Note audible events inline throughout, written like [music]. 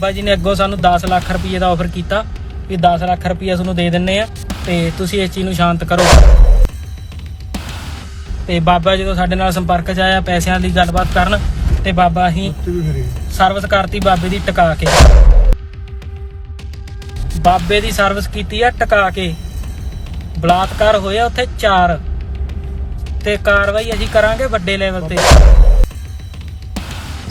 ਬਾਬਾ ਜੀ ਨੇ ਅੱਗੋਂ ਸਾਨੂੰ 10 ਲੱਖ ਰੁਪਏ ਦਾ ਆਫਰ ਕੀਤਾ ਵੀ 10 ਲੱਖ ਰੁਪਏ ਤੁਹਾਨੂੰ ਦੇ ਦਿੰਨੇ ਆ ਤੇ ਤੁਸੀਂ ਇਸ ਚੀਜ਼ ਨੂੰ ਸ਼ਾਂਤ ਕਰੋ। ਤੇ ਬਾਬਾ ਜਦੋਂ ਸਾਡੇ ਨਾਲ ਸੰਪਰਕ 'ਚ ਆਇਆ ਪੈਸਿਆਂ ਦੀ ਗੱਲਬਾਤ ਕਰਨ ਤੇ ਬਾਬਾ ਅਸੀਂ ਸਰਵਿਸ ਕਰਤੀ ਬਾਬੇ ਦੀ ਟਿਕਾ ਕੇ। ਬਾਬੇ ਦੀ ਸਰਵਿਸ ਕੀਤੀ ਆ ਟਿਕਾ ਕੇ। ਬਲਾਤਕਾਰ ਹੋਇਆ ਉੱਥੇ 4 ਤੇ ਕਾਰਵਾਈ ਅਸੀਂ ਕਰਾਂਗੇ ਵੱਡੇ ਲੈਵਲ ਤੇ।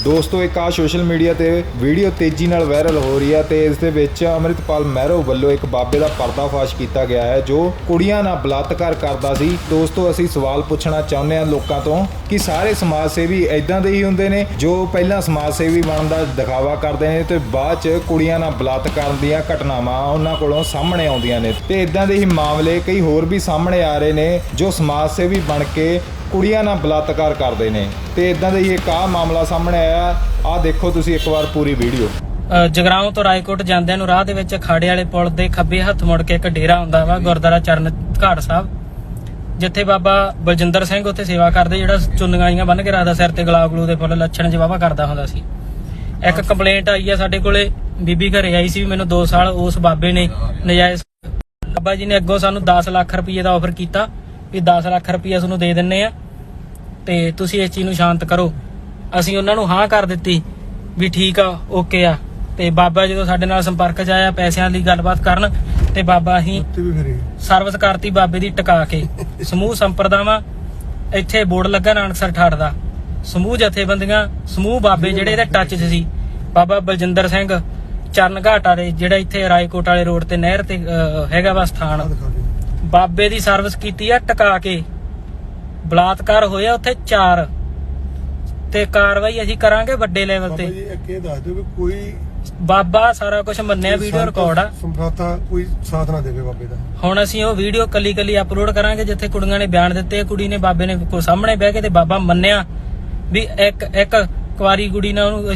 ਦੋਸਤੋ, ਇੱਕ ਆ ਸੋਸ਼ਲ ਮੀਡੀਆ ਤੇ ਵੀਡੀਓ ਤੇਜ਼ੀ ਨਾਲ ਵਾਇਰਲ ਹੋ ਰਹੀ ਹੈ ਤੇ ਇਸ ਦੇ ਵਿੱਚ ਅਮਰਿਤਪਾਲ ਮਹਿਰੋ ਵੱਲੋਂ ਇੱਕ ਬਾਬੇ ਦਾ ਪਰਦਾਫਾਸ਼ ਕੀਤਾ ਗਿਆ ਹੈ, ਜੋ ਕੁੜੀਆਂ ਨਾਲ ਬਲਾਤਕਾਰ ਕਰਦਾ ਸੀ। ਦੋਸਤੋ, ਅਸੀਂ ਸਵਾਲ ਪੁੱਛਣਾ ਚਾਹੁੰਦੇ ਹਾਂ ਲੋਕਾਂ ਤੋਂ ਕਿ ਸਾਰੇ ਸਮਾਜ ਸੇਵੀ ਇਦਾਂ ਦੇ ਹੀ ਹੁੰਦੇ ਨੇ ਜੋ ਪਹਿਲਾਂ ਸਮਾਜ ਸੇਵੀ ਬਣਨ ਦਾ ਦਿਖਾਵਾ ਕਰਦੇ ਨੇ ਤੇ ਬਾਅਦ ਚ ਕੁੜੀਆਂ ਨਾਲ ਬਲਾਤਕਾਰ ਦੀਆਂ ਘਟਨਾਵਾਂ ਉਹਨਾਂ ਕੋਲੋਂ ਸਾਹਮਣੇ ਆਉਂਦੀਆਂ ਨੇ ਤੇ ਇਦਾਂ ਦੇ ਹੀ ਮਾਮਲੇ ਕਈ ਹੋਰ ਵੀ ਸਾਹਮਣੇ ਆ ਰਹੇ ਨੇ ਜੋ ਸਮਾਜ ਸੇਵੀ ਬਣ ਕੇ ਕੁੜੀਆਂ ਨਾਲ ਬਲਾਤਕਾਰ ਕਰਦੇ ਨੇ ਤੇ ਇਦਾਂ ਦਾ ਹੀ ਇੱਕ ਆਹ ਮਾਮਲਾ ਸਾਹਮਣੇ ਆਇਆ। ਆਹ ਦੇਖੋ ਤੁਸੀਂ ਇੱਕ ਵਾਰ ਪੂਰੀ ਵੀਡੀਓ। ਜਗਰਾਉਂ ਤੋਂ ਰਾਏਕੋਟ ਜਾਂਦਿਆਂ ਨੂੰ ਰਾਹ ਦੇ ਵਿੱਚ ਖਾੜੇ ਵਾਲੇ ਪੁਲ ਦੇ ਖੱਬੇ ਹੱਥ ਮੁੜ ਕੇ ਇੱਕ ਡੇਰਾ ਹੁੰਦਾ ਵਾ ਗੁਰਦੁਆਰਾ ਚਰਨ ਘਾਟ ਸਾਹਿਬ ਜਿੱਥੇ ਬਾਬਾ ਬਲਜਿੰਦਰ ਸਿੰਘ ਉੱਥੇ ਸੇਵਾ ਕਰਦੇ ਜਿਹੜਾ ਚੁੰਨੀਆਂ ਜੀਆਂ ਬੰਨ ਕੇ ਰੱਖਦਾ ਸਿਰ ਤੇ ਗੁਲਾਬ ਗਲੂ ਦੇ ਫੁੱਲ ਲੱਛਣ ਜਵਾਬਾ ਕਰਦਾ ਹੁੰਦਾ ਸੀ। ਇੱਕ ਕੰਪਲੇਂਟ ਆਈ ਆ ਸਾਡੇ ਕੋਲੇ ਬੀਬੀ ਘਰੇ ਆਈ ਸੀ ਮੈਨੂੰ 2 ਸਾਲ ਉਸ ਬਾਬੇ ਨੇ ਨਜਾਇਜ਼ ਬਾਬਾ ਜੀ ਨੇ ਅੱਗੋਂ ਸਾਨੂੰ 10 ਲੱਖ ਰੁਪਏ ਦਾ ਆਫਰ ਕੀਤਾ। ਵੀ 10 ਲੱਖ ਰੁਪਏ ਤੁਹਾਨੂੰ ਦੇ ਦਿੰਨੇ ਆ ਤੇ ਤੁਸੀਂ ਇਸ ਚੀਜ਼ ਨੂੰ ਸ਼ਾਂਤ ਕਰੋ। ਅਸੀਂ ਉਹਨਾਂ ਨੂੰ ਹਾਂ ਕਰ ਦਿੱਤੀ ਵੀ ਠੀਕ ਆ ਓਕੇ ਆ। ਤੇ ਬਾਬਾ ਜਦੋਂ ਸਾਡੇ ਨਾਲ ਸੰਪਰਕ 'ਚ ਆਇਆ ਪੈਸਿਆਂ ਦੀ ਗੱਲਬਾਤ ਕਰਨ ਤੇ ਬਾਬਾ ਅਸੀਂ ਸਰਵਿਸ ਕਰਤੀ ਬਾਬੇ ਦੀ ਟਿਕਾ ਕੇ। [laughs] ਸਮੂਹ ਸੰਪਰਦਾਵਾਂ ਇੱਥੇ ਬੋਰਡ ਲੱਗਾ ਨਾਨਕਸਰ ਠਾੜ ਦਾ। ਸਮੂਹ ਜਥੇਬੰਦੀਆਂ ਸਮੂਹ ਬਾਬੇ ਜਿਹੜੇ ਇਹਦੇ ਟੱਚ 'ਚ ਸੀ। ਬਾਬਾ ਬਲਜਿੰਦਰ ਸਿੰਘ ਚਰਨ ਘਾਟ ਵਾਲੇ ਜਿਹੜਾ ਇੱਥੇ ਰਾਏਕੋਟ ਵਾਲੇ ਰੋਡ ਤੇ ਨਹਿਰ ਤੇ ਹੈਗਾ ਵਾ ਸਥਾਨ। ਬਾਬੇ ਦੀ ਸਰਵਿਸ ਕੀਤੀ ਆ ਟਿਕਾ ਕੇ। ਬਲਾਤਕਾਰ ਹੋਇਆ ਉੱਥੇ 4 ਤੇ ਕਾਰਵਾਈ ਅਸੀਂ ਕਰਾਂਗੇ ਵੱਡੇ ਲੈਵਲ ਬਾਬਾ ਤੇ ਜੀ ਇੱਕ ਇਹ ਦੱਸ ਦਿਓ ਵੀ ਕੋਈ ਬਾਬਾ ਸਾਰਾ ਕੁਝ ਮੰਨਿਆ ਵੀਡੀਓ ਰਿਕਾਰਡ ਆ। ਸੰਪਰਾਤਾ ਕੋਈ ਸਾਥ ਨਾ ਦੇਵੇ ਬਾਬੇ ਦਾ। ਹੁਣ ਅਸੀਂ ਉਹ ਵੀਡੀਓ ਕੱਲੀ ਕੱਲੀ ਅਪਲੋਡ ਕਰਾਂਗੇ ਜਿੱਥੇ ਕੁੜੀਆਂ ਨੇ ਬਿਆਨ ਦਿੱਤੇ ਕੁੜੀ ਨੇ ਬਾਬੇ ਨੇ ਕੋ ਸਾਹਮਣੇ ਬਹਿ ਕੇ ਤੇ ਬਾਬਾ ਮੰਨਿਆ ਵੀ ਇੱਕ ਇੱਕ ਕੁਆਰੀ ਕੁੜੀ ਨਾਲ ਉਹਨੂੰ